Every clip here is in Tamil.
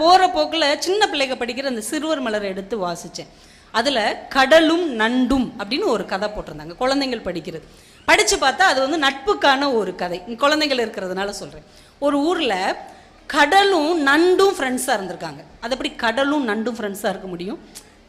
போகிற போக்கில் சின்ன பிள்ளைங்க படிக்கிற அந்த சிறுவர் மலரை எடுத்து வாசித்தேன் அதில் கடலும் நண்டும் அப்படின்னு ஒரு கதை போட்டிருந்தாங்க. குழந்தைங்கள் படிக்கிறது. படித்து பார்த்தா அது வந்து நட்புக்கான ஒரு கதை. குழந்தைகள் இருக்கிறதுனால சொல்கிறேன் ஒரு ஊரில் கடலும் நண்டும் ஃப்ரெண்ட்ஸாக இருந்திருக்காங்க. அது எப்படி கடலும் நண்டும் ஃப்ரெண்ட்ஸாக இருக்க முடியும்?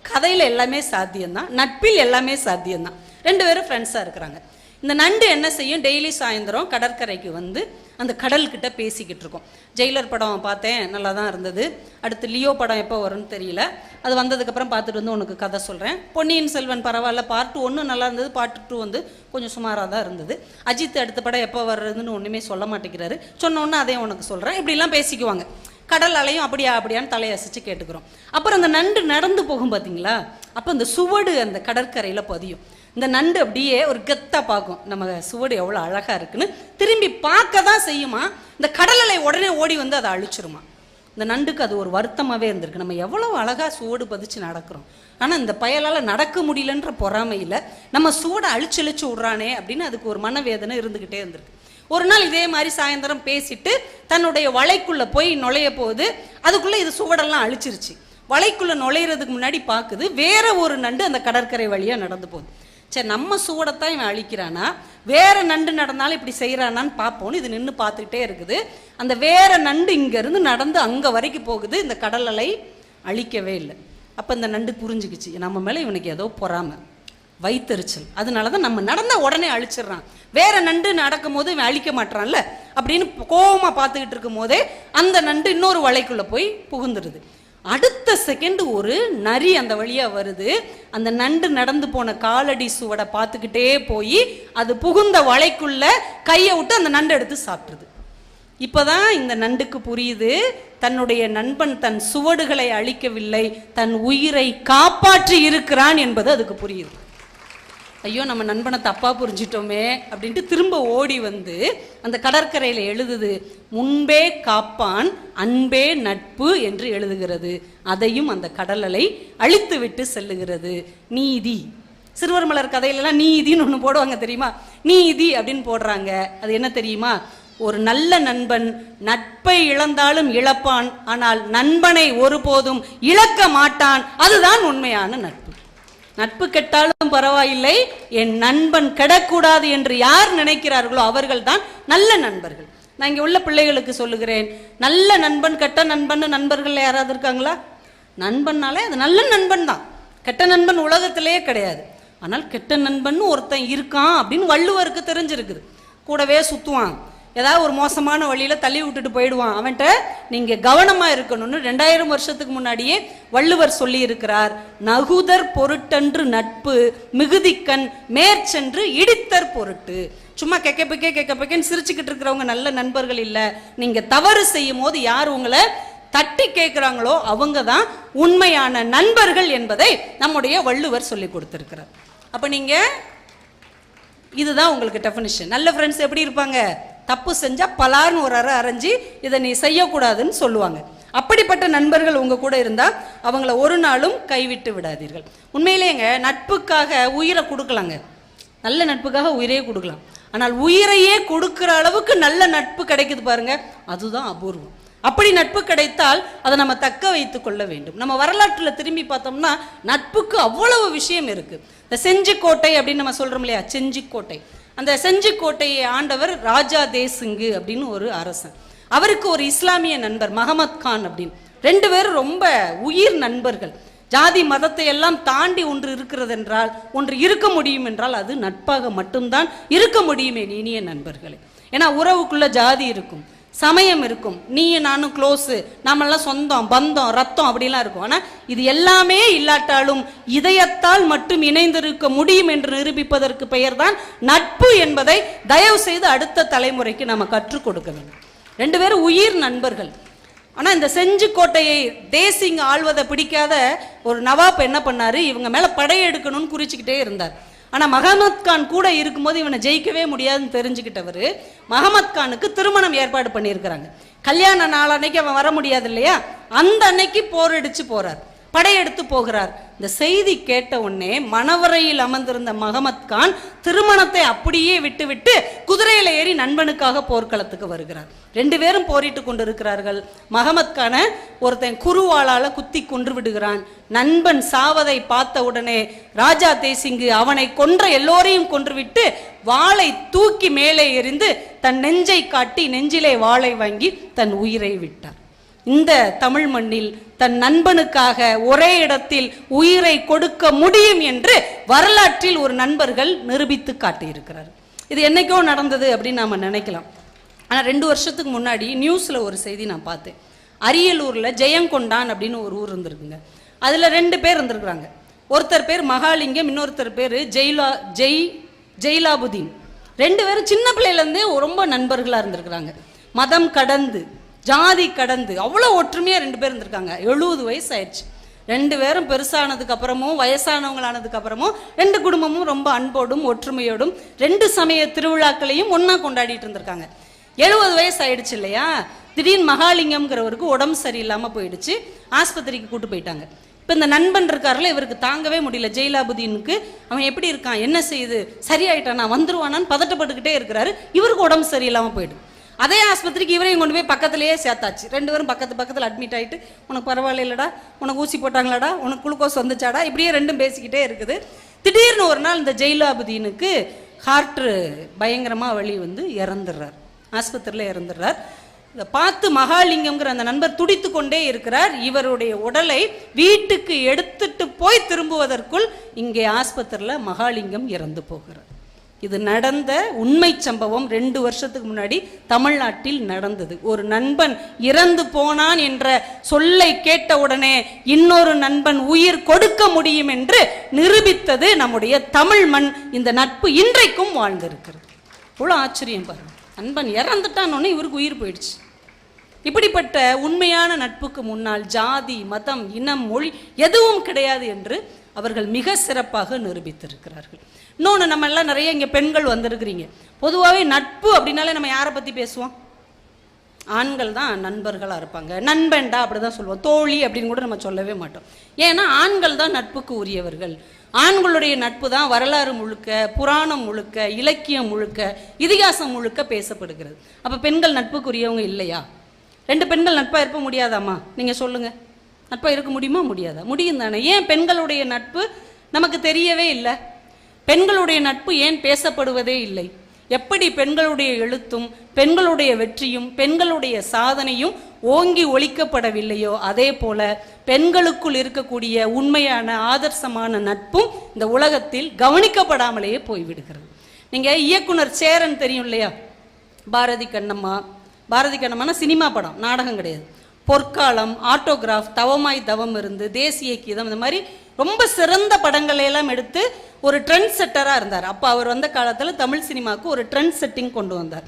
கதையில் எல்லாமே சாத்தியம்தான். நட்பில் எல்லாமே சாத்தியம்தான். ரெண்டு பேரும் ஃப்ரெண்ட்ஸாக இருக்கிறாங்க. இந்த நண்டு என்ன செய்யும்? டெய்லி சாயந்தரம் கடற்கரைக்கு வந்து அந்த கடல்கிட்ட பேசிக்கிட்டு இருக்கோம். ஜெயிலர் படம் பார்த்தேன் நல்லா தான் இருந்தது. அடுத்து லியோ படம் எப்போ வரும்னு தெரியல. அது வந்ததுக்கப்புறம் பார்த்துட்டு வந்து உனக்கு கதை சொல்கிறேன் பொன்னியின் செல்வன் பரவாயில்ல பார்ட் ஒன்று நல்லா இருந்தது பார்ட் டூ வந்து கொஞ்சம் சுமாராக தான் இருந்தது. அஜித் அடுத்த படம் எப்போ வர்றதுன்னு ஒன்றுமே சொல்ல மாட்டேங்கிறாரு. சொன்னோன்னே அதையும் உனக்கு சொல்கிறேன் இப்படிலாம் பேசிக்குவாங்க. கடல் அலையும் அப்படியா அப்படியான்னு தலையசைச்சு கேட்டுக்கிறோம். அப்புறம் அந்த நண்டு நடந்து போகும் பார்த்தீங்களா அப்போ அந்த சுவடு அந்த கடற்கரையில் பதியும். இந்த நண்டு அப்படியே ஒரு கெத்தா பார்க்கும். நம்ம சுவடு எவ்வளோ அழகா இருக்குன்னு. திரும்பி பார்க்க தான் செய்யுமா? இந்த கடல் அலை உடனே ஓடி வந்து அதை அழிச்சிருமா? இந்த நண்டுக்கு அது ஒரு வருத்தமாகவே இருந்திருக்கு. நம்ம எவ்வளோ அழகாக சுவடு பதிச்சு நடக்கிறோம். ஆனால் இந்த பயலால் நடக்க முடியலன்ற பொறாமையில் நம்ம சுவடை அழிச்சு அழிச்சு விட்றானே அப்படின்னு அதுக்கு ஒரு மனவேதனை இருந்துக்கிட்டே இருந்திருக்கு. ஒரு நாள் இதே மாதிரி சாயந்தரம் பேசிட்டு தன்னுடைய வலைக்குள்ளே போய் நுழைய போகுது அதுக்குள்ளே இது சுவடெல்லாம் அழிச்சிருச்சு. வலைக்குள்ளே நுழையிறதுக்கு முன்னாடி பார்க்குது வேற ஒரு நண்டு அந்த கடற்கரை வழியாக நடந்து போகுது. சரி நம்ம சூடத்தான் இவன் அழிக்கிறானா? வேற நண்டு நடந்தாலும் இப்படி செய்யறானான்னு பார்ப்போம்னு இது நின்று பார்த்துக்கிட்டே இருக்குது. அந்த வேற நண்டு இங்கேருந்து நடந்து அங்கே வரைக்கும் போகுது. இந்த கடல் அலை அழிக்கவே இல்லை. அப்போ இந்த நண்டு புரிஞ்சுக்கிச்சு. நம்ம மேலே இவனுக்கு ஏதோ பொறாமை. வைத்தறிச்சல் அதனால தான் நம்ம நடந்த உடனே அழிச்சிடுறான். வேற நண்டு நடக்கும் போது இவன் அழிக்க மாட்டான்ல? அப்படின்னு கோபமாக பார்த்துக்கிட்டு இருக்கும் போதே அந்த நண்டு இன்னொரு வலைக்குள்ளே போய் புகுந்துடுது அடுத்த செகண்ட் ஒரு நரி அந்த வழியா வருது. அந்த நண்டு நடந்து போன காலடி சுவடை பார்த்துக்கிட்டே போய் அது புகுந்த வலைக்குள்ள கையை விட்டு அந்த நண்டு எடுத்து சாப்பிட்ருது இப்போதான் இந்த நண்டுக்கு புரியுது தன்னுடைய நண்பன் தன் சுவடுகளை அழிக்கவில்லை தன் உயிரை காப்பாற்றி இருக்கிறான் என்பது அதுக்கு புரியுது. ஐயோ நம்ம நண்பனை தப்பாக புரிஞ்சிட்டோமே அப்படின்ட்டு திரும்ப ஓடி வந்து அந்த கடற்கரையில் எழுதுது முன்பே காப்பான் அன்பே நட்பு என்று எழுதுகிறது. அதையும் அந்த கடலலை அழித்துவிட்டு அழித்து விட்டு செல்லுகிறது. நீதி. சிறுவர் மலர் கதையிலலாம் நீதின்னு ஒன்று போடுவாங்க தெரியுமா? நீதி அப்படின்னு போடுறாங்க. அது என்ன தெரியுமா? ஒரு நல்ல நண்பன் நட்பை இழந்தாலும் இழப்பான் ஆனால் நண்பனை ஒருபோதும் இழக்க மாட்டான். அதுதான் உண்மையான நட்பு. நட்பு கெட்டாலும் பரவாயில்லை. என் நண்பன் கெடக்கூடாது என்று யார் நினைக்கிறார்களோ அவர்கள்தான் நல்ல நண்பர்கள். நான் இங்கே உள்ள பிள்ளைகளுக்கு சொல்லுகிறேன் நல்ல நண்பன் கெட்ட நண்பன் நண்பர்கள் யாராவது இருக்காங்களா? நண்பன்னாலே அது நல்ல நண்பன் தான் கெட்ட நண்பன் உலகத்திலேயே கிடையாது. ஆனால் கெட்ட நண்பன் ஒருத்தன் இருக்கான் அப்படின்னு வள்ளுவருக்கு தெரிஞ்சிருக்குது. கூடவே சுற்றுவான் ஏதாவது ஒரு மோசமான வழியில் தள்ளி விட்டுட்டு போயிடுவான். அவன்கிட்ட நீங்கள் கவனமாக இருக்கணும்னு ரெண்டாயிரம் வருஷத்துக்கு முன்னாடியே வள்ளுவர் சொல்லியிருக்கிறார். நகுதர் பொருட்டன்று நட்பு மிகுதிக்கண் மேற்சென்று இடித்தர் பொருட்டு. சும்மா கெக்க பிக்கே கெக்க பிக்கேன்னு சிரிச்சுக்கிட்டு இருக்கிறவங்க நல்ல நண்பர்கள் இல்லை. நீங்கள் தவறு செய்யும் போது யார் உங்களை தட்டி கேட்குறாங்களோ அவங்க தான் உண்மையான நண்பர்கள் என்பதை நம்முடைய வள்ளுவர் சொல்லி கொடுத்துருக்கிறார். அப்போ நீங்கள் இதுதான் உங்களுக்கு டெஃபினிஷன் நல்ல ஃப்ரெண்ட்ஸ் எப்படி இருப்பாங்க? தப்பு செஞ்சா பலார்னு ஒரு அறை அரைஞ்சி இதை நீ செய்யக்கூடாதுன்னு சொல்லுவாங்க. அப்படிப்பட்ட நண்பர்கள் உங்க கூட இருந்தால் அவங்கள ஒரு நாளும் கைவிட்டு விடாதீர்கள். உண்மையிலேங்க நட்புக்காக உயிரை கொடுக்கலாங்க. நல்ல நட்புக்காக உயிரையே கொடுக்கலாம். ஆனால் உயிரையே கொடுக்குற அளவுக்கு நல்ல நட்பு கிடைக்குது பாருங்க அதுதான் அபூர்வம். அப்படி நட்பு கிடைத்தால் அதை நம்ம தக்க வைத்து கொள்ள வேண்டும். நம்ம வரலாற்றுல திரும்பி பார்த்தோம்னா நட்புக்கு அவ்வளவு விஷயம் இருக்கு. இந்த செஞ்சிக்கோட்டை அப்படின்னு நம்ம சொல்றோம் இல்லையா செஞ்சிக்கோட்டை. அந்த செஞ்சிக்கோட்டையை ஆண்டவர் ராஜா தேசிங்கு அப்படின்னு ஒரு அரசன். அவருக்கு ஒரு இஸ்லாமிய நண்பர் மஹமத் கான் அப்படின்னு. ரெண்டு பேரும் ரொம்ப உயிர் நண்பர்கள். ஜாதி மதத்தை எல்லாம் தாண்டி ஒன்று இருக்கிறது என்றால் ஒன்று இருக்க முடியும் என்றால் அது நட்பாக மட்டும்தான் இருக்க முடியுமே இனிய நண்பர்களே. ஏன்னா உறவுக்குள்ள ஜாதி இருக்கும். சமயம் இருக்கும். நீயும் நானும் க்ளோஸு நாமெல்லாம் சொந்தம் பந்தம் ரத்தம் அப்படிலாம் இருக்கும். ஆனால் இது எல்லாமே இல்லாட்டாலும் இதயத்தால் மட்டும் இணைந்திருக்க முடியும் என்று நிரூபிப்பதற்கு பெயர்தான் நட்பு என்பதை தயவு செய்து அடுத்த தலைமுறைக்கு நம்ம கற்றுக் கொடுக்க வேண்டும். ரெண்டு பேரும் உயிர் நண்பர்கள். ஆனால் இந்த செஞ்சு கோட்டையை தேசிங் ஆழ்வதை பிடிக்காத ஒரு நவாப் என்ன பண்ணாரு? இவங்க மேலே படையெடுக்கணும்னு குறிச்சுக்கிட்டே இருந்தார். ஆனால் மஹமத் கான் கூட இருக்கும்போது இவனை ஜெயிக்கவே முடியாதுன்னு தெரிஞ்சுக்கிட்டவர் மஹமத் கானுக்கு திருமணம் ஏற்பாடு பண்ணியிருக்கிறாங்க. கல்யாண நாள் அன்னைக்கு அவன் வர முடியாது இல்லையா? அந்த அன்னைக்கு போரடிச்சு போகிறார் படையெடுத்து போகிறார். இந்த செய்தி கேட்ட உடனே மணவரையில் அமர்ந்திருந்த மகமத் கான் திருமணத்தை அப்படியே விட்டுவிட்டு குதிரையில் ஏறி நண்பனுக்காக போர்க்களத்துக்கு வருகிறார். ரெண்டு பேரும் போரிட்டு கொண்டிருக்கிறார்கள். மகமத் கானை ஒருத்தன் குருவாளால் குத்தி கொன்று விடுகிறான். நண்பன் சாவதை பார்த்த உடனே ராஜா தேசிங்கு அவனை கொன்ற எல்லோரையும் கொன்றுவிட்டு வாளை தூக்கி மேலே எறிந்து தன் நெஞ்சை காட்டி நெஞ்சிலே வாளை வாங்கி தன் உயிரை விட்டார் இந்த தமிழ் மண்ணில் தன் நண்பனுக்காக ஒரே இடத்தில் உயிரை கொடுக்க முடியும் என்று வரலாற்றில் ஒரு நண்பர்கள் நிரூபித்து காட்டியிருக்கிறார். இது என்னைக்கோ நடந்தது அப்படின்னு நாம் நினைக்கலாம். ஆனால் ரெண்டு வருஷத்துக்கு முன்னாடி நியூஸில் ஒரு செய்தி நான் பார்த்தேன். அரியலூரில் ஜெயங்கொண்டான் அப்படின்னு ஒரு ஊர் இருந்திருக்குங்க. அதில் ரெண்டு பேர் இருந்திருக்கிறாங்க. ஒருத்தர் பேர் மகாலிங்கம் இன்னொருத்தர் பேர் ஜெயிலா ஜெய் ஜெயிலாபுதீன். ரெண்டு பேரும் சின்ன பிள்ளையிலேருந்தே ரொம்ப நண்பர்களாக இருந்திருக்கிறாங்க. மதம் கடந்து ஜாதி கடந்து அவ்வளோ ஒற்றுமையாக ரெண்டு பேர் இருந்திருக்காங்க. எழுபது வயசு ஆயிடுச்சு ரெண்டு பேரும் பெருசானதுக்கு அப்புறமும் வயசானவங்களானதுக்கு அப்புறமும் ரெண்டு குடும்பமும் ரொம்ப அன்போடும் ஒற்றுமையோடும் ரெண்டு சமய திருவிழாக்களையும் ஒன்றா கொண்டாடிட்டு இருந்திருக்காங்க. எழுபது வயசு ஆயிடுச்சு இல்லையா? திடீர்னு மகாலிங்கம்ங்கிறவருக்கு உடம்பு சரியில்லாமல் போயிடுச்சு. ஆஸ்பத்திரிக்கு கூட்டு போயிட்டாங்க. இப்போ இந்த நண்பன் இருக்காருல இவருக்கு தாங்கவே முடியல. ஜெயிலாபுதீனுக்கு அவன் எப்படி இருக்கான்? என்ன செய்யுது? சரியாயிட்டானா? வந்துருவானான்னு பதட்டப்பட்டுக்கிட்டே இருக்கிறாரு. இவருக்கு உடம்பு சரியில்லாமல் போயிடுது. அதே ஆஸ்பத்திரிக்கு இவரையும் கொண்டு போய் பக்கத்துலேயே சேர்த்தாச்சு. ரெண்டு பேரும் பக்கத்து பக்கத்தில் அட்மிட் ஆகிட்டு உனக்கு பரவாயில்லடா உனக்கு ஊசி போட்டாங்களாடா உனக்கு குளுக்கோஸ் வந்துச்சாடா? இப்படியே ரெண்டும் பேசிக்கிட்டே இருக்குது. திடீர்னு ஒரு நாள் இந்த ஜெயிலாபுதீனுக்கு ஹார்ட்ரு பயங்கரமாக வழி வந்து இறந்துடுறார். ஆஸ்பத்திரியில் இறந்துடுறார். இதை பார்த்து மகாலிங்கம்ங்கிற அந்த நண்பர் துடித்து கொண்டே இருக்கிறார். இவருடைய உடலை வீட்டுக்கு எடுத்துட்டு போய் திரும்புவதற்குள் இங்கே ஆஸ்பத்திரியில் மகாலிங்கம் இறந்து போகிறார். இது நடந்த உண்மை சம்பவம் ரெண்டு வருஷத்துக்கு முன்னாடி தமிழ்நாட்டில் நடந்தது. ஒரு நண்பன் இறந்து போனான் என்ற சொல்லை கேட்ட உடனே இன்னொரு நண்பன் உயிர் கொடுக்க முடியும் என்று நிரூபித்தது நம்முடைய தமிழ் மண். இந்த நட்பு இன்றைக்கும் வாழ்ந்திருக்கிறது. இவ்வளோ ஆச்சரியம் பாருங்க. நண்பன் இறந்துட்டான்னு இவருக்கு உயிர் போயிடுச்சு. இப்படிப்பட்ட உண்மையான நட்புக்கு முன்னால் ஜாதி மதம் இனம் மொழி எதுவும் கிடையாது என்று அவர்கள் மிக சிறப்பாக நிரூபித்திருக்கிறார்கள். இன்னொன்று நம்ம எல்லாம் நிறைய இங்கே பெண்கள் வந்திருக்கிறீங்க. பொதுவாகவே நட்பு அப்படின்னாலே நம்ம யாரை பற்றி பேசுவோம்? ஆண்கள் தான் நண்பர்களாக இருப்பாங்க. நண்பன்டா அப்படி தான் சொல்லுவோம். தோழி அப்படின்னு கூட நம்ம சொல்லவே மாட்டோம். ஏன்னா ஆண்கள் தான் நட்புக்கு உரியவர்கள். ஆண்களுடைய நட்பு தான் வரலாறு முழுக்க புராணம் முழுக்க இலக்கியம் முழுக்க இதிகாசம் முழுக்க பேசப்படுகிறது. அப்போ பெண்கள் நட்புக்குரியவங்க இல்லையா? ரெண்டு பெண்கள் நட்பாக இருக்க முடியாதாம்மா? நீங்கள் சொல்லுங்கள் நட்பாக இருக்க முடியுமா? முடியாதா? முடியும் தானே ஏன் பெண்களுடைய நட்பு நமக்கு தெரியவே இல்லை? பெண்களுடைய நட்பு ஏன் பேசப்படுவதே இல்லை? எப்படி பெண்களுடைய எழுத்தும் பெண்களுடைய வெற்றியும் பெண்களுடைய சாதனையும் ஓங்கி ஒழிக்கப்படவில்லையோ அதே போல பெண்களுக்குள் இருக்கக்கூடிய உண்மையான ஆதர்சமான நட்பும் இந்த உலகத்தில் கவனிக்கப்படாமலேயே போய்விடுகிறது. நீங்க இயக்குனர் சேரன் தெரியும் இல்லையா? பாரதி கண்ணம்மா. பாரதி கண்ணம்மானா சினிமா படம் நாடகம் கிடையாது. பொற்காலம் ஆட்டோகிராஃப் தவமாய் தவம் இருந்து தேசிய கீதம் இந்த மாதிரி ரொம்ப சிறந்த படங்களை எல்லாம் எடுத்து ஒரு ட்ரெண்ட் செட்டராக இருந்தார். அப்போ அவர் வந்த காலத்தில் தமிழ் சினிமாவுக்கு ஒரு ட்ரெண்ட் செட்டிங் கொண்டு வந்தார்.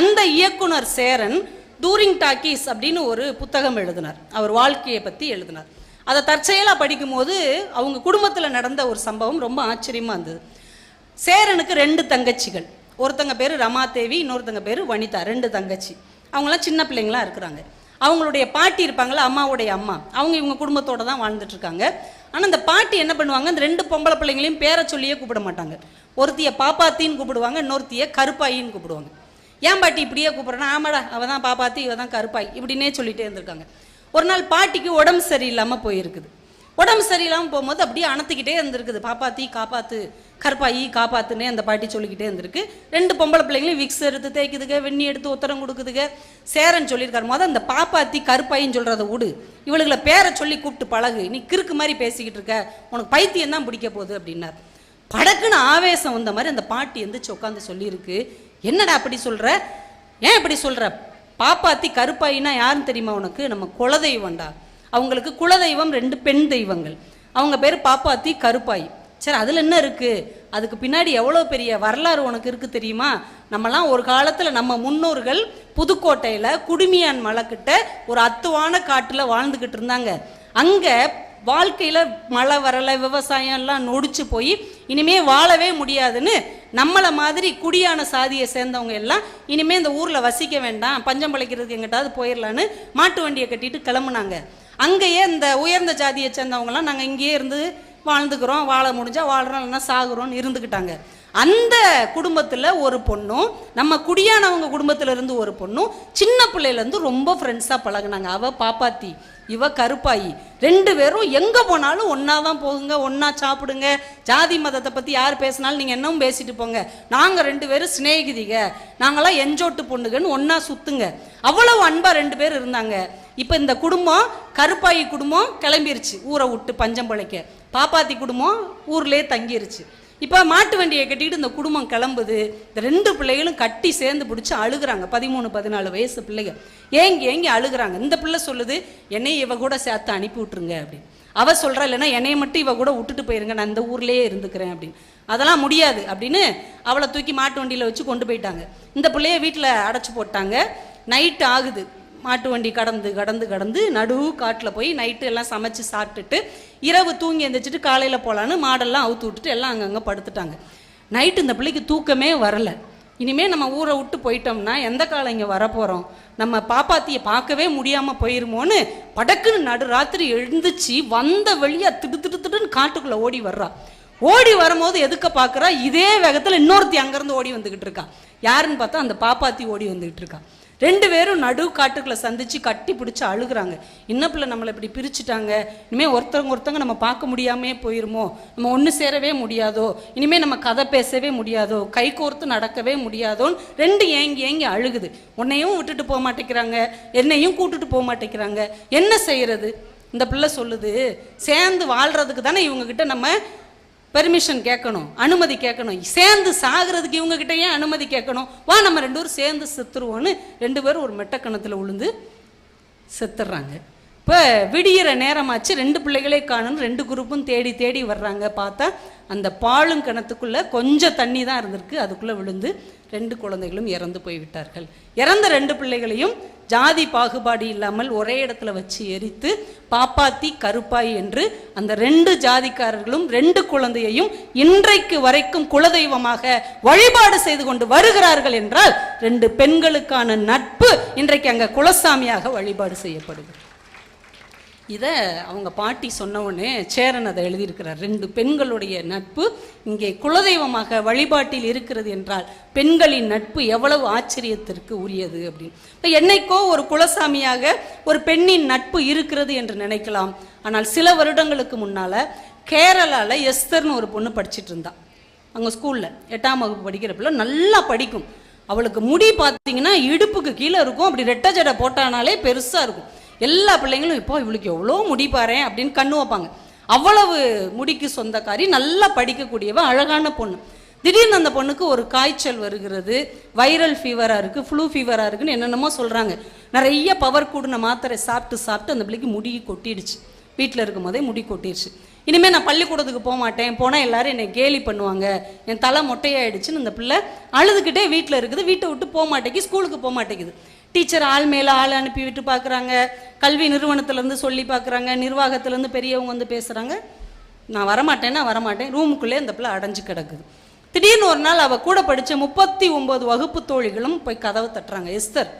அந்த இயக்குனர் சேரன் டூரிங் டாக்கீஸ் அப்படின்னு ஒரு புத்தகம் எழுதினார். அவர் வாழ்க்கையை பற்றி எழுதினார். அதை தற்செயலாக படிக்கும்போது அவங்க குடும்பத்தில் நடந்த ஒரு சம்பவம் ரொம்ப ஆச்சரியமாக இருந்தது. சேரனுக்கு ரெண்டு தங்கச்சிகள். ஒருத்தங்க பேர் ரமாதேவி இன்னொருத்தங்க பேர் வனிதா ரெண்டு தங்கச்சி. அவங்களாம் சின்ன பிள்ளைங்களா இருக்கிறாங்க. அவங்களுடைய பாட்டி இருப்பாங்களா அம்மாவுடைய அம்மா. அவங்க இவங்க குடும்பத்தோடு தான் வாழ்ந்துட்டுருக்காங்க. ஆனால் அந்த பாட்டி என்ன பண்ணுவாங்க? அந்த ரெண்டு பொம்பளை பிள்ளைங்களையும் பேரை சொல்லியே கூப்பிட மாட்டாங்க. ஒருத்தியை பாப்பாத்தின்னு கூப்பிடுவாங்க இன்னொருத்திய கருப்பாயின்னு கூப்பிடுவாங்க. ஏன் பாட்டி இப்படியே கூப்பிட்றேன்னா ஆமாடா அவள் தான் பாப்பாத்தி இவ தான் கருப்பாய் இப்படின்னே சொல்லிட்டே இருந்திருக்காங்க. ஒரு நாள் பாட்டிக்கு உடம்பு சரியில்லாமல் போயிருக்குது. உடம்பு சரியில்லாமல் போகும்போது அப்படியே அணத்துக்கிட்டே இருந்திருக்குது. பாப்பாத்தி காப்பாத்து கருப்பாயி காப்பாத்துன்னே அந்த பாட்டி சொல்லிக்கிட்டே இருந்திருக்கு. ரெண்டு பொம்பளை பிள்ளைங்களையும் விக்ஸ் எடுத்து தேய்க்குதுங்க வெண்ணி எடுத்து உத்தரம் கொடுக்குதுங்க சேரன் சொல்லியிருக்காரு. மொதல் அந்த பாப்பாத்தி கருப்பாயின்னு சொல்கிறத விடு. இவளுகளை பேரை சொல்லி கூப்பிட்டு பழகு. நீ கிறுக்கு மாதிரி பேசிக்கிட்டு இருக்க. உனக்கு பைத்தியம் தான் பிடிக்க போகுது அப்படின்னார். படக்குன்னு ஆவேசம் வந்த மாதிரி அந்த பாட்டி எந்திரிச்சு உட்காந்து சொல்லியிருக்கு. என்னடா அப்படி சொல்ற? ஏன் இப்படி சொல்ற? பாப்பாத்தி கருப்பாயின்னா யாருன்னு தெரியுமா உனக்கு? நம்ம குலதெய்வம்டா. அவங்களுக்கு குலதெய்வம் ரெண்டு பெண் தெய்வங்கள். அவங்க பேர் பாப்பாத்தி கருப்பாய். சரி அதில் என்ன இருக்குது அதுக்கு பின்னாடி எவ்வளோ பெரிய வரலாறு உனக்கு இருக்குது தெரியுமா? நம்மலாம் ஒரு காலத்தில் நம்ம முன்னோர்கள் புதுக்கோட்டையில் குடுமியான் மலைக்கிட்ட ஒரு அத்துவான காட்டில் வாழ்ந்துக்கிட்டு இருந்தாங்க. அங்கே வாழ்க்கையில் மழை வரல விவசாயம் எல்லாம் நொடிச்சு போய் இனிமே வாழவே முடியாதுன்னு நம்மளை மாதிரி குடியான சாதியை சேர்ந்தவங்க எல்லாம் இனிமே இந்த ஊரில் வசிக்க வேண்டாம் பஞ்சம் பிழைக்கிறதுக்கு எங்கிட்டாவது போயிடலான்னு மாட்டு வண்டியை கட்டிட்டு கிளம்புனாங்க. அங்கேயே இந்த உயர்ந்த ஜாதியை சேர்ந்தவங்கலாம் நாங்கள் இங்கேயே இருந்து வாழ்ந்துக்கிறோம். வாழ முடிஞ்சால் வாழ்கிறோம் இல்லைன்னா சாகுறோம்னு இருந்துக்கிட்டாங்க அந்த குடும்பத்தில் ஒரு பொண்ணும் நம்ம குடியானவங்க குடும்பத்தில் இருந்து ஒரு பொண்ணும் சின்ன பிள்ளையிலேருந்து ரொம்ப ஃப்ரெண்ட்ஸாக பழகுனாங்க. அவள் பாப்பாத்தி இவ கருப்பாயி. ரெண்டு பேரும் எங்கே போனாலும் ஒன்றா தான் போகுங்க ஒன்றா சாப்பிடுங்க. ஜாதி மதத்தை பற்றி யார் பேசினாலும் நீங்கள் என்னவும் பேசிட்டு போங்க. நாங்கள் ரெண்டு பேரும் சிநேகிதிக. நாங்களாம் எஞ்சோட்டு பொண்ணுகன்னு ஒன்றா சுற்றுங்க அவ்வளவு அன்பாக ரெண்டு பேர் இருந்தாங்க. இப்போ இந்த குடும்பம் கருப்பாயி குடும்பம் கிளம்பிருச்சு. ஊரை விட்டு பஞ்சம் பிழைக்க. பாப்பாத்தி குடும்பம் ஊர்லேயே தங்கிருச்சு. இப்போ மாட்டு வண்டியை கட்டிட்டு இந்த குடும்பம் கிளம்புது. இந்த ரெண்டு பிள்ளைகளும் கட்டி சேர்ந்து பிடிச்சி அழுகுறாங்க. பதிமூணு பதினாலு வயசு பிள்ளைங்க. ஏங்கி ஏங்கி அழுகுறாங்க. இந்த பிள்ளை சொல்லுது என்னை இவ கூட சேர்த்து அனுப்பி விட்டுருங்க அப்படின்னு. அவ சொல்கிறா இல்லைன்னா என்னையை மட்டும் இவ கூட விட்டுட்டு போயிருங்க. நான் இந்த ஊர்லேயே இருந்துக்கிறேன் அப்படின்னு. அதெல்லாம் முடியாது அப்படின்னு அவளை தூக்கி மாட்டு வண்டியில் வச்சு கொண்டு போயிட்டாங்க. இந்த பிள்ளைய வீட்டில் அடைச்சி போட்டாங்க. நைட் ஆகுது. மாட்டு வண்டி கடந்து கடந்து கடந்து நடு காட்டில் போய் நைட்டு எல்லாம் சமைச்சு சாப்பிட்டுட்டு இரவு தூங்கி எழுந்திரிச்சிட்டு காலையில் போகலான்னு மாடெல்லாம் அவுத்து விட்டுட்டு எல்லாம் அங்கங்கே படுத்துட்டாங்க. நைட்டு இந்த பிள்ளைக்கு தூக்கமே வரலை. இனிமேல் நம்ம ஊரை விட்டு போயிட்டோம்னா எந்த காலம் இங்கே வரப்போகிறோம் நம்ம பாப்பாத்தியை பார்க்கவே முடியாமல் போயிருமோன்னு படக்குன்னு நடு ராத்திரி எழுந்துச்சு வந்த வழியாக திடு திடு திடுன்னு காட்டுக்குள்ளே ஓடி வர்றா. ஓடி வரும்போது எதுக்க பார்க்குறா இதே வேகத்தில் இன்னொருத்தி அங்கேருந்து ஓடி வந்துக்கிட்டு இருக்கா. யாருன்னு பார்த்தா அந்த பாப்பாத்தி ஓடி வந்துக்கிட்டு இருக்கா. ரெண்டு பேரும் நடு காட்டுக்குள்ளே சந்திச்சு கட்டி பிடிச்சி அழுகுறாங்க. இன்ன பிள்ளை நம்மளை இப்படி பிரிச்சுட்டாங்க. இனிமேல் ஒருத்தவங்க ஒருத்தவங்க நம்ம பார்க்க முடியாமே போயிருமோ? நம்ம ஒன்று சேரவே முடியாதோ? இனிமேல் நம்ம கதை பேசவே முடியாதோ? கை கோர்த்து நடக்கவே முடியாதோன்னு ரெண்டு ஏங்கி ஏங்கி அழுகுது. உன்னையும் விட்டுட்டு போக மாட்டேங்கிறாங்க. என்னையும் கூட்டுட்டு போக மாட்டேங்கிறாங்க. என்ன செய்யறது? இந்த பிள்ளை சொல்லுது சேர்ந்து வாழ்கிறதுக்கு தானே இவங்க கிட்ட நம்ம பெர்மிஷன் கேட்கணும் அனுமதி கேட்கணும். சேர்ந்து சாகிறதுக்கு இவங்க கிட்ட ஏன் அனுமதி கேட்கணும்? வா நம்ம ரெண்டு பேரும் சேர்ந்து செத்துருவோன்னு ரெண்டு பேரும் ஒரு மெட்டக்கணத்தில் விழுந்து செத்துடுறாங்க இப்போ விடியிற நேரமாச்சு ரெண்டு பிள்ளைகளே காணும்னு ரெண்டு குரூப்பும் தேடி தேடி வர்றாங்க. பார்த்தா அந்த பாலும் கிணத்துக்குள்ளே கொஞ்சம் தண்ணி தான் இருந்திருக்கு. அதுக்குள்ளே விழுந்து ரெண்டு குழந்தைகளும் இறந்து போய்விட்டார்கள் இறந்த ரெண்டு பிள்ளைகளையும் ஜாதி பாகுபாடு இல்லாமல் ஒரே இடத்துல வச்சு எரித்து பாப்பாத்தி கருப்பாய் என்று அந்த ரெண்டு ஜாதிக்காரர்களும் ரெண்டு குழந்தையையும் இன்றைக்கு வரைக்கும் குலதெய்வமாக வழிபாடு செய்து கொண்டு வருகிறார்கள் என்றால் ரெண்டு பெண்களுக்கான நட்பு இன்றைக்கு அங்கே குலசாமியாக வழிபாடு செய்யப்படுகிறது. இதை அவங்க பாட்டி சொன்னவுடனே சேரன் அதை எழுதியிருக்கிறார். ரெண்டு பெண்களுடைய நட்பு இங்கே குலதெய்வமாக வழிபாட்டில் இருக்கிறது என்றால் பெண்களின் நட்பு எவ்வளவு ஆச்சரியத்திற்கு உரியது? அப்படின்னு. இப்போ என்னைக்கோ ஒரு குலசாமியாக ஒரு பெண்ணின் நட்பு இருக்கிறது என்று நினைக்கலாம். ஆனால் சில வருடங்களுக்கு முன்னால் கேரளாவில் எஸ்தர்னு ஒரு பொண்ணு படிச்சுட்டு இருந்தான் அங்கே ஸ்கூலில் எட்டாம் வகுப்பு படிக்கிறப்பெல்லாம் நல்லா படிக்கும். அவளுக்கு முடி பார்த்தீங்கன்னா இடுப்புக்கு கீழே இருக்கும். அப்படி ரெட்டை ஜடை போட்டானாலே பெருசாக இருக்கும். எல்லா பிள்ளைங்களும் இப்போ இவளுக்கு எவ்வளோ முடி அப்படின்னு கண்ணு வைப்பாங்க. அவ்வளவு முடிக்கு சொந்தக்காரி நல்லா படிக்கக்கூடியவ அழகான பொண்ணு. திடீர்னு அந்த பொண்ணுக்கு ஒரு காய்ச்சல் வருகிறது வைரல் ஃபீவராக இருக்குது ஃப்ளூ ஃபீவராக இருக்குன்னு என்னென்னமோ சொல்கிறாங்க நிறைய பவர் கூடின மாத்திரை சாப்பிட்டு சாப்பிட்டு அந்த பிள்ளைக்கு முடி கொட்டிடுச்சு. வீட்டில் இருக்கும் போதே முடி கொட்டிடுச்சு. இனிமேல் நான் பள்ளிக்கூடத்துக்கு போக மாட்டேன் போனால் எல்லாரும் என்னை கேலி பண்ணுவாங்க. என் தலை மொட்டையாயிடுச்சுன்னு அந்த பிள்ளை அழுதுகிட்டே வீட்டில் இருக்குது வீட்டை விட்டு போக மாட்டேங்குது ஸ்கூலுக்கு போக மாட்டேங்குது. டீச்சர் ஆள் மேலே ஆள் அனுப்பி விட்டு பார்க்குறாங்க கல்வி நிறுவனத்துலேருந்து சொல்லி பார்க்குறாங்க நிர்வாகத்துலேருந்து பெரியவங்க வந்து பேசுகிறாங்க நான் வரமாட்டேன்னா வரமாட்டேன். ரூமுக்குள்ளே அந்த பிள்ளை அடைஞ்சு கிடக்குது. திடீர்னு ஒரு நாள் அவள் கூட படித்த முப்பத்தி ஒம்பது வகுப்பு தோழிகளும் போய் கதவை தட்டுறாங்க. எஸ்தர்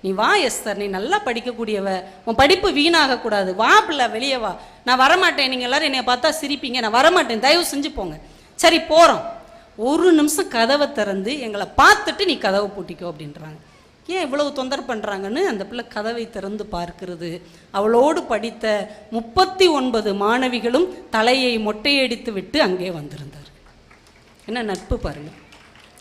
நீ வா எஸ்தர். நீ நல்லா படிக்கக்கூடியவ. உன் படிப்பு வீணாகக்கூடாது. வா பிள்ளை வெளியே வா. நான் வரமாட்டேன். நீங்கள் எல்லோரும் என்னை பார்த்தா சிரிப்பீங்க. நான் வரமாட்டேன். தயவு செஞ்சு போங்க. சரி போகிறோம் ஒரு நிமிஷம் கதவை திறந்து எங்களை பார்த்துட்டு நீ கதவை பூட்டிக்கோ அப்படின்றாங்க. ஏன் இவ்வளவு தொந்தரவு பண்ணுறாங்கன்னு அந்த பிள்ளை கதவை திறந்து பார்க்கிறது. அவளோடு படித்த முப்பத்தி ஒன்பது மாணவிகளும் தலையை மொட்டையடித்து விட்டு அங்கே வந்திருந்தார் என்ன நட்பு பாருங்கள்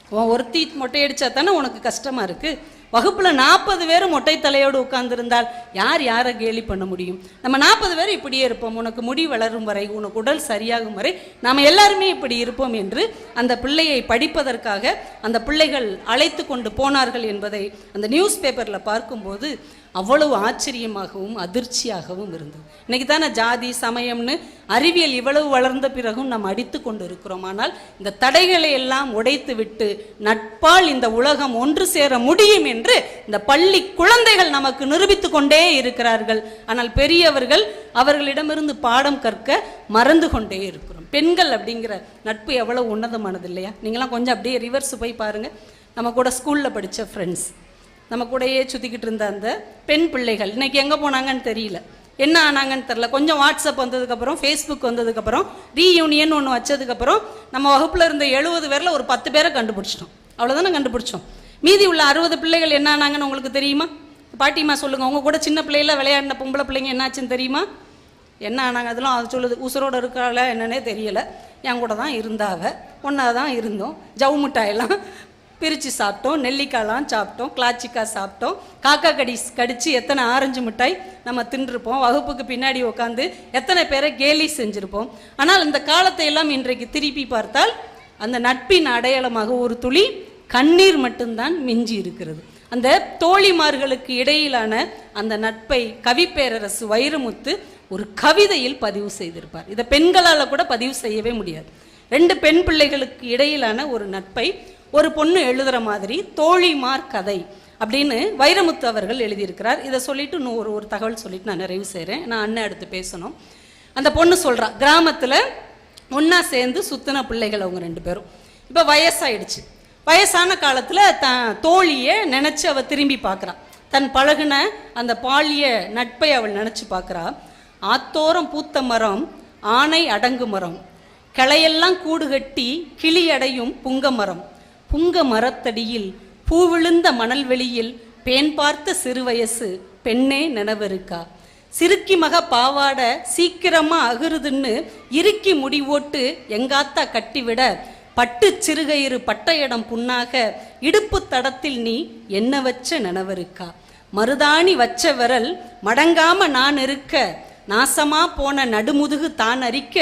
உன் ஒருத்தி மொட்டையடிச்சா தானே உனக்கு கஷ்டமாக இருக்குது வகுப்பில் நாற்பது பேர் மொட்டை தலையோடு உட்கார்ந்திருந்தால் யார் யாரை கேலி பண்ண முடியும்? நம்ம நாற்பது பேர் இப்படியே இருப்போம். உனக்கு முடி வளரும் வரை உனக்கு உடல் சரியாகும் வரை நாம் எல்லாருமே இப்படி இருப்போம் என்று அந்த பிள்ளையை படிப்பதற்காக அந்த பிள்ளைகள் அழைத்து கொண்டு போனார்கள் என்பதை அந்த நியூஸ் பேப்பரில் பார்க்கும்போது அவ்வளவு ஆச்சரியமாகவும் அதிர்ச்சியாகவும் இருந்தது. இன்னைக்கு தானே ஜாதி சமயம்னு அறிவியல் இவ்வளவு வளர்ந்த பிறகும் நாம் அடித்து கொண்டு இருக்கிறோம் ஆனால் இந்த தடைகளை எல்லாம் உடைத்து விட்டு நட்பால் இந்த உலகம் ஒன்று சேர முடியும் என்று இந்த பள்ளி குழந்தைகள் நமக்கு நிரூபித்து கொண்டே இருக்கிறார்கள். ஆனால் பெரியவர்கள் அவர்களிடமிருந்து பாடம் கற்க மறந்து கொண்டே இருக்கிறோம். பெண்கள் அப்படிங்கிற நட்பு எவ்வளவு உன்னதமானது இல்லையா? நீங்களாம் கொஞ்சம் அப்படியே ரிவர்ஸ் போய் பாருங்க. நம்ம கூட ஸ்கூலில் படித்த ஃப்ரெண்ட்ஸ் நம்ம கூடயே சுற்றிக்கிட்டு இருந்த அந்த பெண் பிள்ளைகள். இன்னைக்கு எங்கே போனாங்கன்னு தெரியல. என்ன ஆனாங்கன்னு தெரில கொஞ்சம் வாட்ஸ்அப் வந்ததுக்கப்புறம் ஃபேஸ்புக் வந்ததுக்கப்புறம் ரீயூனியன் ஒன்று வச்சதுக்கப்புறம் நம்ம வகுப்பில் இருந்த எழுபது பேரில் ஒரு பத்து பேரை கண்டுபிடிச்சிட்டோம். அவ்வளோதானே கண்டுபிடிச்சோம். மீதி உள்ள அறுபது பிள்ளைகள் என்ன ஆனாங்கன்னு உங்களுக்கு தெரியுமா? பாட்டிமா சொல்லுங்கள் உங்கள் கூட சின்ன பிள்ளையில விளையாடின பொம்பளை பிள்ளைங்க என்னாச்சுன்னு தெரியுமா? என்ன ஆனாங்க? அதெல்லாம் அது சொல்லுது. உசுரோடு இருக்காள என்னன்னே தெரியலை. என் கூட தான் இருந்தாவ. ஒன்றா தான் இருந்தோம். ஜவு மிட்டாயெல்லாம் பிரித்து சாப்பிட்டோம் நெல்லிக்காய்லாம் சாப்பிட்டோம் கிளாச்சிக்காய் சாப்பிட்டோம். காக்கா கடி கடித்து எத்தனை ஆரஞ்சு மிட்டாய் நம்ம தின்றுருப்போம். வகுப்புக்கு பின்னாடி உட்காந்து எத்தனை பேரை கேலி செஞ்சுருப்போம். ஆனால் இந்த காலத்தை எல்லாம் இன்றைக்கு திருப்பி பார்த்தால் அந்த நட்பின் அடையாளமாக ஒரு துளி கண்ணீர் மட்டும்தான் மிஞ்சி இருக்கிறது. அந்த தோழிமார்களுக்கு இடையிலான அந்த நட்பை கவிப்பேரரசு வைரமுத்து ஒரு கவிதையில் பதிவு செய்திருப்பார். இதை பெண்களால் கூட பதிவு செய்யவே முடியாது. ரெண்டு பெண் பிள்ளைகளுக்கு இடையிலான ஒரு நட்பை ஒரு பொண்ணு எழுதுகிற மாதிரி தோழிமார் கதை அப்படின்னு வைரமுத்து அவர்கள் எழுதியிருக்கிறார். இதை சொல்லிட்டு இன்னும் ஒரு ஒரு தகவல் சொல்லிட்டு நான் நிறைவு செய்கிறேன் நான் அண்ணன் அடுத்து பேசணும். அந்த பொண்ணு சொல்கிறா கிராமத்தில் ஒன்றா சேர்ந்து சுத்தின பிள்ளைகள் அவங்க ரெண்டு பேரும். இப்போ வயசாயிடுச்சு. வயசான காலத்தில் த தோழியை நினச்சி அவள் திரும்பி பார்க்குறான் தன் பழகுன அந்த பாலிய நட்பை அவள் நினச்சி பார்க்குறா ஆத்தோரம் பூத்த மரம் ஆனை அடங்கு மரம் கிளையெல்லாம் கூடு கட்டி கிளி அடையும் புங்க மரம். புங்க மரத்தடியில் பூவிழுந்த மணல் வெளியில் பேன் பார்த்த சிறுவயசு பெண்ணே நினவருக்கா? சிறுக்கி மக பாவாட சீக்கிரமா அகுருதுன்னு இறுக்கி முடி ஓட்டு எங்காத்தா கட்டிவிட? பட்டு சிறுகயிறு பட்டையிடம் புண்ணாக இடுப்பு தடத்தில் நீ என்ன வச்ச நினவருக்கா? மருதாணி வச்ச விரல் மடங்காம நான் இருக்க நாசமா போன நடுமுதுகு தான் அரிக்க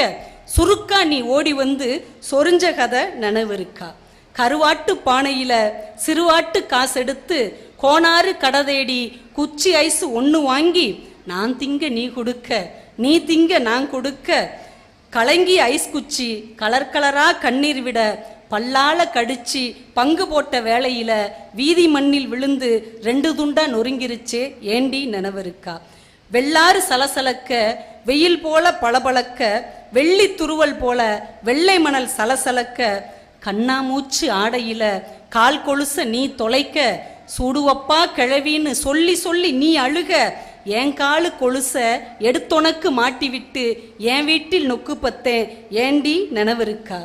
சுருக்கா நீ ஓடி வந்து சொரிஞ்ச கதை நினைவிருக்கா? கருவாட்டு பானையில சிறுவாட்டு காசெடுத்து கோணாறு கடதேடி குச்சி ஐஸ் ஒன்று வாங்கி நான் திங்க நீ கொடுக்க நீ திங்க நான் கொடுக்க. கலங்கி ஐஸ் குச்சி கலர் கலரா கண்ணீர் விட பல்லால கடிச்சு பங்கு போட்ட வேலையில வீதி மண்ணில் விழுந்து ரெண்டு துண்டா நொறுங்கிருச்சே ஏண்டி நினவருக்கா? வெள்ளாறு சலசலக்க வெயில் போல பளபளக்க வெள்ளி துருவல் போல வெள்ளை மணல் சலசலக்க கண்ணாமூச்சு ஆடையில கால் கொலுச நீ தொலைக்க சுடுவப்பா கிழவின்னு சொல்லி சொல்லி நீ அழுக என் காலு கொலுச எடுத்தொனக்கு மாட்டி விட்டு என் வீட்டில் நொக்கு பத்தேன் ஏண்டி இருக்கா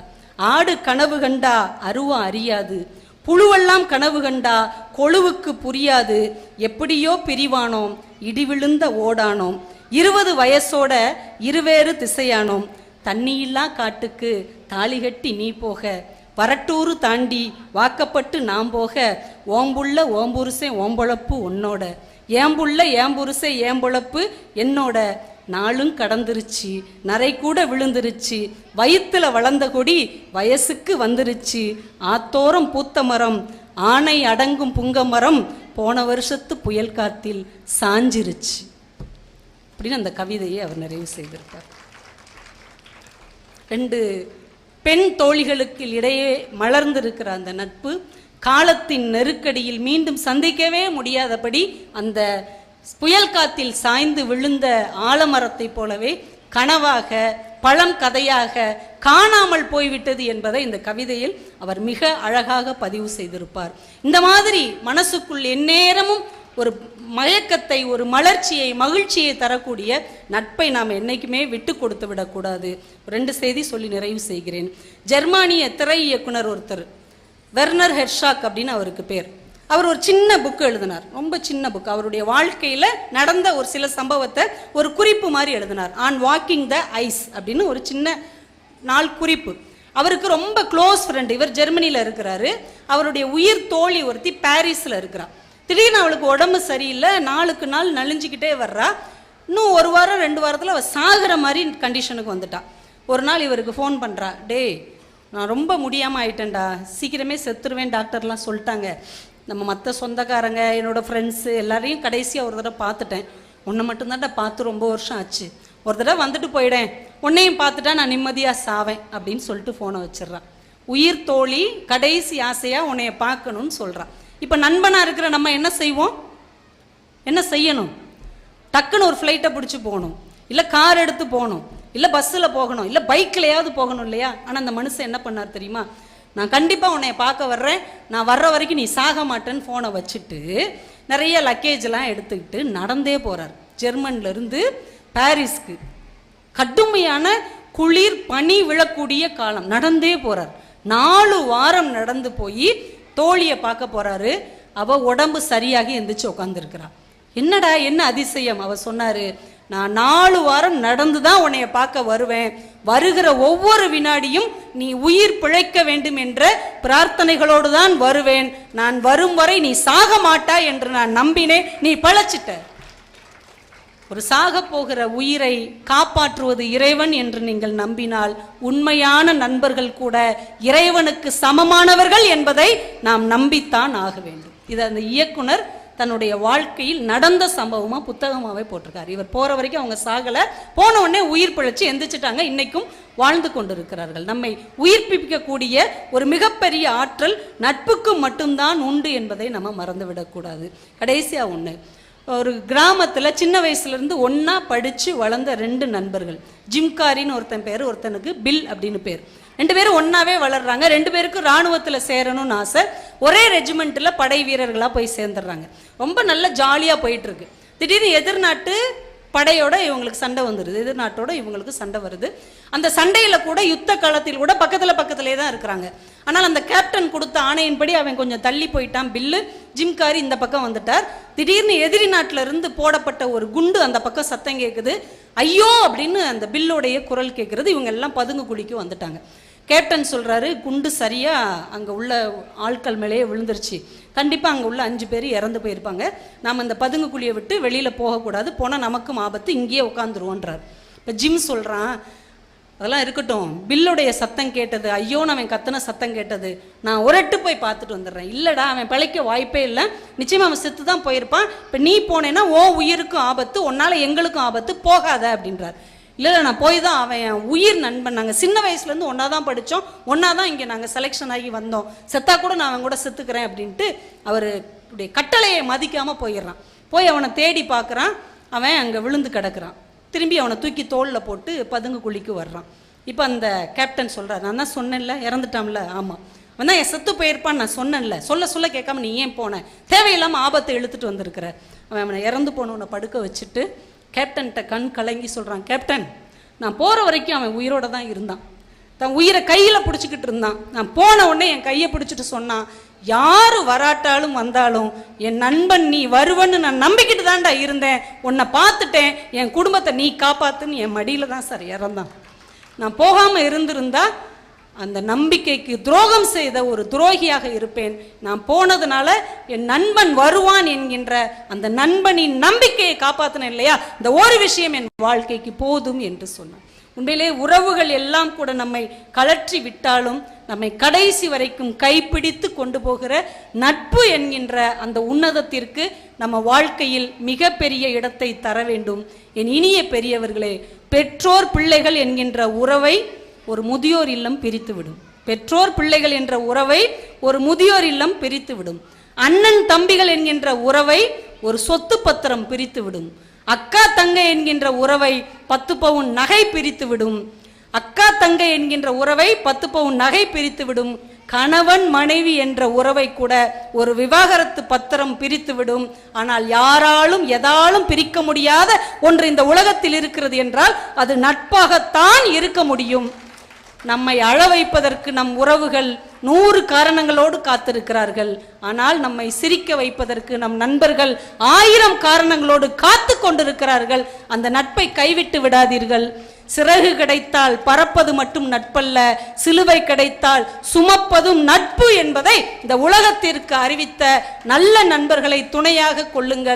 ஆடு கனவு கண்டா அருவா அறியாது புழுவெல்லாம் கனவு கண்டா கொழுவுக்கு புரியாது எப்படியோ பிரிவானோம் இடி விழுந்த ஓடானோம் இருபது வயசோட இருவேறு திசையானோம் தண்ணியில்லா காட்டுக்கு தாலி கட்டி நீ போக வரட்டூரு தாண்டி வாக்கப்பட்டு நாம் போக ஓம்புள்ள ஓம்புருசன் ஓம்பொழப்பு உன்னோட. ஏம்புள்ள ஏம்புருசை ஏம்பொழப்பு என்னோட. நாளும் கடந்துருச்சு நரை கூட விழுந்துருச்சு வயிற்றுல வளர்ந்த கொடி வயசுக்கு வந்துருச்சு. ஆத்தோரம் பூத்த மரம் ஆனை அடங்கும் புங்க மரம் போன வருஷத்து புயல் காத்தில் சாஞ்சிருச்சு. அப்படின்னு அந்த கவிதையை அவர் நிறைவு செய்திருப்பார். ரெண்டு பெண் தோழிகளுக்கு இடையே மலர்ந்திருக்கிற அந்த நட்பு காலத்தின் நெருக்கடியில் மீண்டும் சந்திக்கவே முடியாதபடி அந்த புயல் காத்தில் சாய்ந்து விழுந்த ஆலமரத்தைப் போலவே கனவாக பழம் கதையாக காணாமல் போய்விட்டது என்பதை இந்த கவிதையில் அவர் மிக அழகாக பதிவு செய்திருப்பார். இந்த மாதிரி மனசுக்குள் எந்நேரமும் ஒரு மயக்கத்தை ஒரு மலர்ச்சியை மகிழ்ச்சியை தரக்கூடிய நட்பை நாம் என்னைக்குமே விட்டு கொடுத்து விடக்கூடாது. ரெண்டு செய்தி சொல்லி நிறைவு செய்கிறேன். ஜெர்மானிய திரை இயக்குனர் ஒருத்தர் வெர்னர் ஹெர்ஷாக் அப்படின்னு அவருக்கு பேர். அவர் ஒரு சின்ன புக் எழுதினார். ரொம்ப சின்ன புக் அவருடைய வாழ்க்கையில் நடந்த ஒரு சில சம்பவத்தை ஒரு குறிப்பு மாதிரி எழுதினார். ஆன் வாக்கிங் த ஐஸ் அப்படின்னு ஒரு சின்ன நாள் குறிப்பு. அவருக்கு ரொம்ப க்ளோஸ் ஃப்ரெண்டு இவர் ஜெர்மனியில் இருக்கிறாரு. அவருடைய உயிர் தோழி ஒருத்தி பாரிஸில் இருக்கிறார். திடீர்னு அவளுக்கு உடம்பு சரியில்லை நாளுக்கு நாள் நலிஞ்சிக்கிட்டே வர்றா. இன்னும் ஒரு வாரம் ரெண்டு வாரத்தில் அவள் சாகிற மாதிரி கண்டிஷனுக்கு வந்துட்டாள் ஒரு நாள் இவருக்கு ஃபோன் பண்ணுறா டேய் நான் ரொம்ப முடியாமல் ஆயிட்டேன்டா. சீக்கிரமே செத்துருவேன் டாக்டர்லாம் சொல்லிட்டாங்க. நம்ம மற்ற சொந்தக்காரங்க என்னோடய ஃப்ரெண்ட்ஸு எல்லாரையும் கடைசியாக ஒரு தடவை பார்த்துட்டேன். உன்னை மட்டும்தான்டா பார்த்து ரொம்ப வருஷம் ஆச்சு. ஒரு தடவை வந்துட்டு போயிடேன். உன்னையும் பார்த்துட்டா நான் நிம்மதியாக சாவேன் அப்படின்னு சொல்லிட்டு ஃபோனை வச்சிடுறான் உயிர் தோழி கடைசி ஆசையாக உன்னைய பார்க்கணும்னு சொல்கிறான் இப்போ நண்பனாக இருக்கிற நம்ம என்ன செய்வோம்? என்ன செய்யணும்? டக்குன்னு ஒரு ஃப்ளைட்டை பிடிச்சி போகணும். இல்லை கார் எடுத்து போகணும். இல்லை பஸ்ஸில் போகணும். இல்லை பைக்லையாவது போகணும் இல்லையா? ஆனால் அந்த மனுஷன் என்ன பண்ணார் தெரியுமா? நான் கண்டிப்பாக உன்னை பார்க்க வர்றேன். நான் வர்ற வரைக்கும் நீ சாக மாட்டேன்னு ஃபோனை வச்சுட்டு நிறைய லக்கேஜ்லாம் எடுத்துக்கிட்டு நடந்தே போகிறார் ஜெர்மன்லேருந்து பாரிஸ்க்கு. கடுமையான குளிர் பனி விழக்கூடிய காலம். நடந்தே போகிறார் நாலு வாரம் நடந்து போய் தோழியை பார்க்க போறாரு. அவள் உடம்பு சரியாகி எந்திரிச்சு உட்காந்துருக்கிறாள் என்னடா என்ன அதிசயம்? அவ சொன்னார் நான் நாலு வாரம் நடந்து தான் உன்னைய பார்க்க வருவேன். வருகிற ஒவ்வொரு வினாடியும் நீ உயிர் பிழைக்க வேண்டும் என்ற பிரார்த்தனைகளோடு தான் வருவேன். நான் வரும் வரை நீ சாக மாட்டாய் என்று நான் நம்பினேன். நீ பழச்சிட்ட. ஒரு சாக போகிற உயிரை காப்பாற்றுவது இறைவன் என்று நீங்கள் நம்பினால் உண்மையான நண்பர்கள் கூட இறைவனுக்கு சமமானவர்கள் என்பதை நாம் நம்பித்தான் ஆக வேண்டும். இது அந்த இயக்குனர் தன்னுடைய வாழ்க்கையில் நடந்த சம்பவமா புத்தகமாவே போட்டிருக்காரு. இவர் போற வரைக்கும் அவங்க சாகல. போன உடனே உயிர் பிழைச்சு எந்திரிச்சிட்டாங்க. இன்னைக்கும் வாழ்ந்து கொண்டிருக்கிறார்கள். நம்மை உயிர்ப்பிக்கக்கூடிய ஒரு மிகப்பெரிய ஆற்றல் நட்புக்கு மட்டும்தான் உண்டு என்பதை நம்ம மறந்துவிடக்கூடாது. கடைசியா ஒண்ணு. ஒரு கிராமத்தில் சின்ன வயசுலேருந்து ஒன்றா படித்து வளர்ந்த ரெண்டு நண்பர்கள். ஜிம்காரின்னு ஒருத்தன் பேர் ஒருத்தனுக்கு பில் அப்படின்னு பேர். ரெண்டு பேரும் ஒன்றாவே வளர்றாங்க. ரெண்டு பேருக்கும் இராணுவத்தில் சேரணும்னு ஆசை. ஒரே ரெஜிமெண்ட்டில் படை வீரர்களாக போய் சேர்ந்துடுறாங்க. ரொம்ப நல்ல ஜாலியாக போயிட்டுருக்கு திடீர்னு எதிர்நாட்டு படையோட இவங்களுக்கு சண்டை வந்துடுது எதிர்நாட்டோட இவங்களுக்கு சண்டை வருது. அந்த சண்டையில் கூட யுத்த காலத்தில் கூட பக்கத்தில் பக்கத்திலே தான் இருக்கிறாங்க. ஆனால் அந்த கேப்டன் கொடுத்த ஆணையின்படி அவன் கொஞ்சம் தள்ளி போயிட்டான். பில்லு ஜிம்காரி இந்த பக்கம் வந்துட்டார். திடீர்னு எதிரி நாட்டில் இருந்து போடப்பட்ட ஒரு குண்டு அந்த பக்கம் சத்தம் கேட்குது ஐயோ அப்படின்னு அந்த பில்லுடைய குரல் கேட்குறது இவங்க எல்லாம் பதுங்கு குழிக்கு வந்துட்டாங்க. கேப்டன் சொல்கிறாரு குண்டு சரியாக அங்கே உள்ள ஆட்கள் மேலேயே விழுந்துருச்சு. கண்டிப்பாக அங்கே உள்ள அஞ்சு பேர் இறந்து போயிருப்பாங்க. நாம் இந்த பதுங்கு குழியை விட்டு வெளியில் போகக்கூடாது. போனால் நமக்கும் ஆபத்து இங்கேயே உட்காந்துருவோன்றார் இப்போ ஜிம் சொல்கிறான் அதெல்லாம் இருக்கட்டும். பில்லுடைய சத்தம் கேட்டது. ஐயோன்னு அவன் கத்தின சத்தம் கேட்டது. நான் ஒரட்டு போய் பார்த்துட்டு வந்துடுறேன். இல்லைடா அவன் பிழைக்க வாய்ப்பே இல்லை. நிச்சயமாக அவன் செத்து தான் போயிருப்பான். இப்போ நீ போனேன்னா ஓ உயிருக்கும் ஆபத்து உன்னால் எங்களுக்கும் ஆபத்து போகாத அப்படின்றார். இல்லை நான் போய் தான் அவன் என் உயிர் நண்பன். நாங்கள் சின்ன வயசுலேருந்து ஒன்றா தான் படித்தோம் ஒன்றா தான் இங்கே நாங்கள் செலெக்ஷன் ஆகி வந்தோம். செத்தா கூட நான் அவன் கூட செத்துக்கிறேன் அப்படின்ட்டு அவர் கட்டளையை மதிக்காமல் போயிடுறான். போய் அவனை தேடி பார்க்குறான். அவன் அங்கே விழுந்து கிடக்குறான். திரும்பி அவனை தூக்கி தோளில் போட்டு பதுங்கு குழிக்கு வர்றான். இப்போ அந்த கேப்டன் சொல்கிறார் நான் தான் சொன்னேன்ல இறந்துட்டான்ல. ஆமாம் அவன் தான் என் செத்து போயிருப்பான்னு நான் சொன்னேன்ல. சொல்ல சொல்ல கேட்காம நீ ஏன் போன? தேவையில்லாமல் ஆபத்தை இழுத்துட்டு வந்திருக்கிற. அவன் அவனை இறந்து போனவனை படுக்க வச்சுட்டு கேப்டன்கிட்ட கண் கலங்கி சொல்கிறான் கேப்டன் நான் போகிற வரைக்கும் அவன் உயிரோட தான் இருந்தான். தன் உயிரை கையில் பிடிச்சிக்கிட்டு இருந்தான். நான் போன உடனே என் கையை பிடிச்சிட்டு சொன்னான் யார் வராட்டாலும் வந்தாலும் என் நண்பன் நீ வருவன்னு நான் நம்பிக்கிட்டு தான்டா இருந்தேன். உன்னை பார்த்துட்டேன். என் குடும்பத்தை நீ காப்பாத்துன்னு என் மடியில் தான் சார் இறந்தான். நான் போகாமல் இருந்திருந்தா அந்த நம்பிக்கைக்கு துரோகம் செய்த ஒரு துரோகியாக இருப்பேன். நான் போனதுனால என் நண்பன் வருவான் என்கின்ற அந்த நண்பனின் நம்பிக்கையை காப்பாற்றினேன் இல்லையா? இந்த ஒரு விஷயம் என் வாழ்க்கைக்கு போதும் என்று சொன்னான். உண்மையிலே உறவுகள் எல்லாம் கூட நம்மை கலற்றி விட்டாலும் நம்மை கடைசி வரைக்கும் கைப்பிடித்து கொண்டு போகிற நட்பு என்கின்ற அந்த உன்னதத்திற்கு நம்ம வாழ்க்கையில் மிகப்பெரிய இடத்தை தர வேண்டும். என் இனிய பெரியவர்களே பெற்றோர் பிள்ளைகள் என்கின்ற உறவை ஒரு முதியோர் இல்லம் பிரித்துவிடும். பெற்றோர் பிள்ளைகள் என்ற உறவை ஒரு முதியோர் இல்லம் பிரித்து விடும் அண்ணன் தம்பிகள் என்கின்ற உறவை ஒரு சொத்து பத்திரம் பிரித்து விடும் அக்கா தங்கை என்கின்ற உறவை பத்து பவுன் நகை பிரித்துவிடும். அக்கா தங்கை என்கின்ற உறவை பத்து பவுன் நகை பிரித்துவிடும். கணவன் மனைவி என்ற உறவை கூட ஒரு விவாகரத்து பத்திரம் பிரித்து விடும் ஆனால் யாராலும் எதாலும் பிரிக்க முடியாத ஒன்று இந்த உலகத்தில் இருக்கிறது என்றால் அது நட்பாகத்தான் இருக்க முடியும். நம்மை அழ வைப்பதற்கு நம் உறவுகள் நூறு காரணங்களோடு காத்திருக்கிறார்கள். ஆனால் நம்மை சிரிக்க வைப்பதற்கு நம் நண்பர்கள் ஆயிரம் காரணங்களோடு காத்து கொண்டிருக்கிறார்கள். அந்த நட்பை கைவிட்டு விடாதீர்கள். சிறகு கிடைத்தால் பறப்பது மட்டும் நட்பல்ல சிலுவை கிடைத்தால் சுமப்பதும் நட்பு என்பதை இந்த உலகத்திற்கு அறிவித்த நல்ல நண்பர்களை துணையாக கொள்ளுங்கள்.